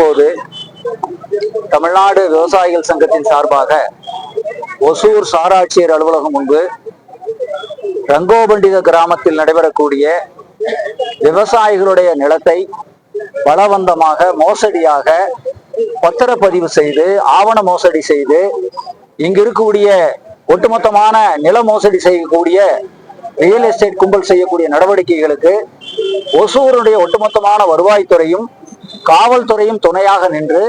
தற்போது தமிழ்நாடு விவசாயிகள் சங்கத்தின் சார்பாக ஒசூர் சாராட்சியர் அலுவலகம் முன்பு ரங்கோபண்டித கிராமத்தில் நடைபெறக்கூடிய விவசாயிகளுடைய நிலத்தை பலவந்தமாக மோசடியாக பத்திரப்பதிவு செய்து ஆவண மோசடி செய்து இங்கு இருக்கக்கூடிய ஒட்டுமொத்தமான நில மோசடி செய்யக்கூடிய ரியல் எஸ்டேட் கும்பல் செய்யக்கூடிய நடவடிக்கைகளுக்கு ஒசூருடைய ஒட்டுமொத்தமான வருவாய்த்துறையும் காவல்துறையும் துணையாக நின்று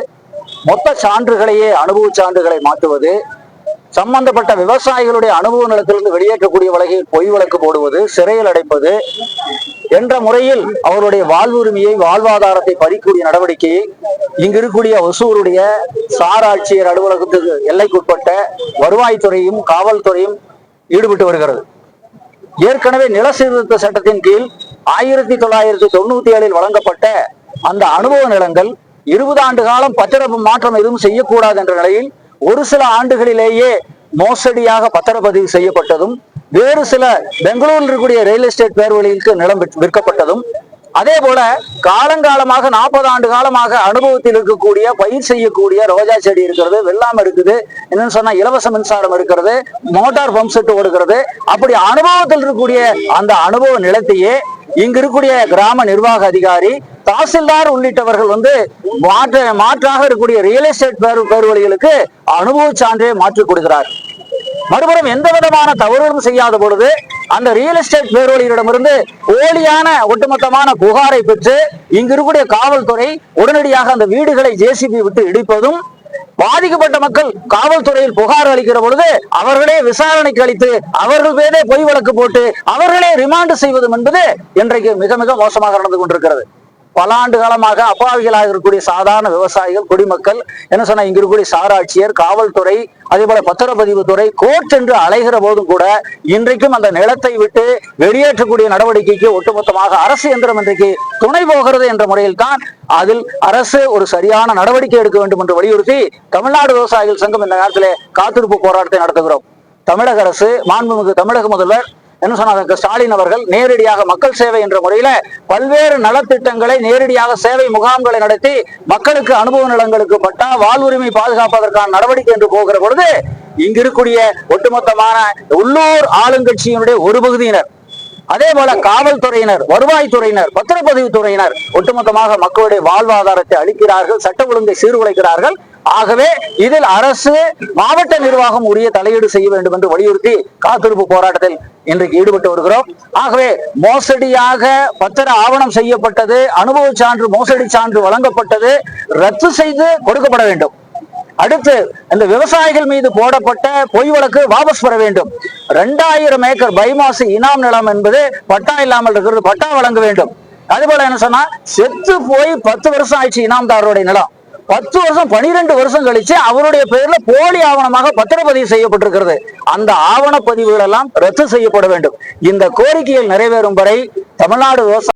மொத்த சான்றுகளையே அனுபவ சான்றுகளை மாற்றுவது சம்பந்தப்பட்ட விவசாயிகளுடைய அனுபவ நிலத்திலிருந்து வெளியேற்றக்கூடிய வகையில் பொய் வழக்கு போடுவது சிறையில் அடைப்பது என்ற முறையில் அவருடைய வாழ்வுரிமையை வாழ்வாதாரத்தை பறிக்கூடிய நடவடிக்கையை இங்கு இருக்கக்கூடிய ஒசூருடைய சார் ஆட்சியர் அலுவலகத்துக்கு எல்லைக்குட்பட்ட வருவாய்த்துறையும் காவல்துறையும் ஈடுபட்டு வருகிறது. ஏற்கனவே நில சீர்திருத்த சட்டத்தின் கீழ் ஆயிரத்தி தொள்ளாயிரத்தி தொண்ணூத்தி ஏழில் வழங்கப்பட்ட அந்த அனுபவ நிலங்கள் இருபது ஆண்டு காலம் பத்திரப்பு மாற்றம் எதுவும் செய்யக்கூடாது என்ற நிலையில் ஒரு சில ஆண்டுகளிலேயே மோசடியாக பத்திரப்பதிவு செய்யப்பட்டதும் வேறு சில பெங்களூரில் இருக்கக்கூடிய ரியல் எஸ்டேட் பேர்வழிகளுக்கு நிலம் விற்கப்பட்டதும். அதே போல காலங்காலமாக நாற்பது ஆண்டு காலமாக அனுபவத்தில் இருக்கக்கூடிய பயிர் செய்யக்கூடிய ரோஜா செடி இருக்கிறது வெள்ளாம இருக்குது என்னன்னு சொன்னா இலவச மின்சாரம் இருக்கிறது மோட்டார் பம்ப் செட் ஓடுகிறது. அப்படி அனுபவத்தில் இருக்கக்கூடிய அந்த அனுபவ நிலத்தையே இங்க இருக்கக்கூடிய கிராம நிர்வாக அதிகாரி தாசில்தார் உள்ளிட்டவர்கள் வந்து மாற்ற மாற்றாக இருக்கக்கூடிய ரியல் எஸ்டேட் பேர் பேர்வழிகளுக்கு அனுபவ சான்றை மாற்றி கொடுக்கிறார். மறுபுறம் எந்த விதமான தவறுகளும் செய்யாத பொழுது அந்த ரியல் எஸ்டேட் பேரொழியிடமிருந்து போலியான ஒட்டுமொத்தமான புகாரை பெற்று இங்கு இருக்கக்கூடிய காவல்துறை உடனடியாக அந்த வீடுகளை ஜேசிபி விட்டு இடிப்பதும் பாதிக்கப்பட்ட மக்கள் காவல்துறையில் புகார் அளிக்கிற பொழுது அவர்களே விசாரணைக்கு அளித்து அவர்கள் மீதே பொய் வழக்கு போட்டு அவர்களே ரிமாண்ட் செய்வதும் என்பது இன்றைக்கு மிக மிக மோசமாக நடந்து கொண்டிருக்கிறது. பல ஆண்டு காலமாக அப்பாவிகளாக இருக்கக்கூடிய சாதாரண விவசாயிகள் குடிமக்கள் என்ன சொன்னா இங்க இருக்கக்கூடிய சாராட்சியர் காவல்துறை அதே போல பத்திரப்பதிவு துறை கோர்ட் என்று அலைகிற போதும் கூட இன்றைக்கும் அந்த நிலத்தை விட்டு வெளியேற்றக்கூடிய நடவடிக்கைக்கு ஒட்டுமொத்தமாக அரசு எந்திரம் இன்றைக்கு துணை போகிறது என்ற முறையில் தான் அதில் அரசு ஒரு சரியான நடவடிக்கை எடுக்க வேண்டும் என்று வலியுறுத்தி தமிழ்நாடு விவசாயிகள் சங்கம் இந்த நேரத்திலே காத்திருப்பு போராட்டத்தை நடத்துகிறோம். தமிழக அரசு மாண்புமிகு தமிழக முதல்வர் என்ன சொன்னார்? ஸ்டாலின் அவர்கள் நேரடியாக மக்கள் சேவை என்ற முறையில பல்வேறு நலத்திட்டங்களை நேரடியாக சேவை முகாம்களை நடத்தி மக்களுக்கு அனுபவ நிலங்களுக்கு பட்டா வாழ்வுரிமை பாதுகாப்பதற்கான நடவடிக்கை என்று போகிற பொழுது இங்கு இருக்கக்கூடிய ஒட்டுமொத்தமான உள்ளூர் ஆளுங்கட்சியினுடைய ஒரு பகுதியினர் அதே போல காவல்துறையினர் வருவாய்த்துறையினர் பத்திரப்பதிவு துறையினர் ஒட்டுமொத்தமாக மக்களுடைய வாழ்வாதாரத்தை அளிக்கிறார்கள் சட்ட ஒழுங்கை சீர்குலைக்கிறார்கள். ஆகவே இதில் அரசு மாவட்ட நிர்வாகம் உரிய தலையீடு செய்ய வேண்டும் என்று வலியுறுத்தி காத்திருப்பு போராட்டத்தில் இன்றைக்கு ஈடுபட்டு வருகிறோம். ஆகவே மோசடியாக பத்திர ஆவணம் செய்யப்பட்டது அனுபவ சான்று மோசடி சான்று வழங்கப்பட்டது ரத்து செய்து கொடுக்கப்பட வேண்டும். அடுத்து இந்த விவசாயிகள் மீது போடப்பட்ட பொய் வழக்கு வாபஸ் பெற வேண்டும். ரெண்டாயிரம் ஏக்கர் பைமாசு இனாம் நிலம் என்பது பட்டா இல்லாமல் இருக்கிறது பட்டா வழங்க வேண்டும். அதுபோல என்ன சொன்னா செத்து போய் பத்து வருஷம் ஆயிடுச்சு இனாம்தாரருடைய நிலம். பத்து வருஷம் பனிரெண்டு வருஷம் கழிச்சு அவருடைய பெயர்ல போலி ஆவணமாக பத்திரப்பதிவு செய்யப்பட்டிருக்கிறது. அந்த ஆவணப்பதிவுகள் எல்லாம் ரத்து செய்யப்பட வேண்டும். இந்த கோரிக்கைகள் நிறைவேறும் வரை தமிழ்நாடு விவசாய